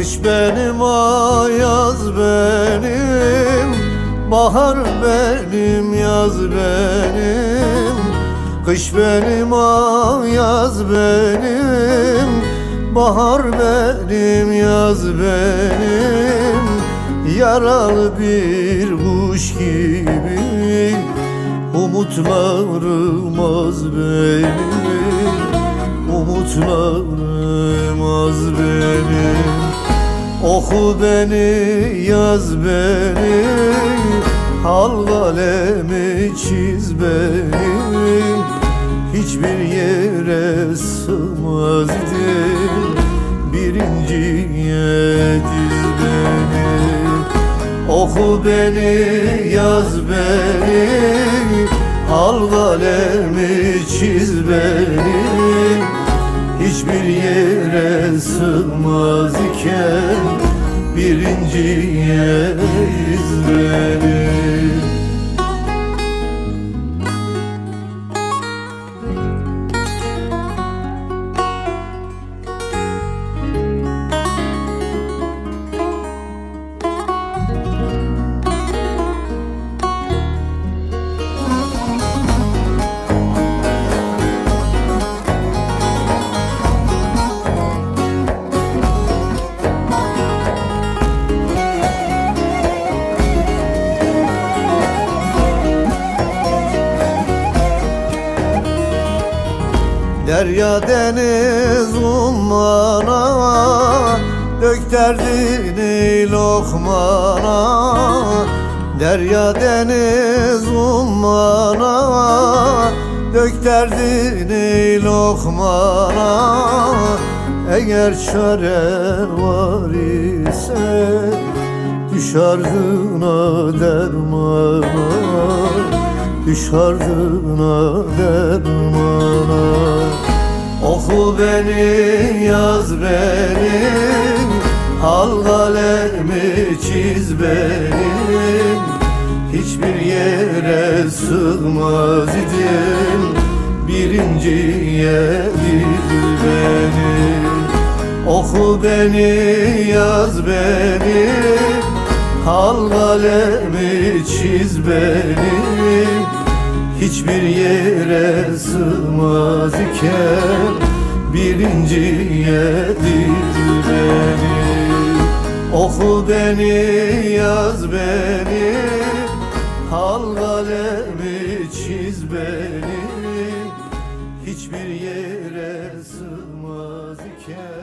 Kış benim ayaz benim. Bahar benim yaz benim. Kış benim ayaz benim. Bahar benim yaz benim. Yaralı bir kuş gibi Umutlarım az benim. Umutlarım az benim Oku beni yaz beni Al kalemi çiz benim Hiçbir yere sığmaz değil Birinciye diz beni. Oku beni yaz beni Al kalemi çiz beni. Hiçbir yere sığmaz iken Birinciye izlerim Derya deniz ummana Dök derdini lokmana. Derya deniz ummana Dök derdini lokmana. Eğer çare var ise Düş ardına dermana Düş ardına dermana beni yaz beni Al kalemi çiz beni. Hiçbir yere sığmaz idim Birinciye diz beni. Oku beni yaz beni Al kalemi çiz beni. Hiçbir yere sığmaz iken birinciye diz beni. Oku beni, yaz beni. Hal kalemi çiz beni. Hiçbir yere sığmaz iken.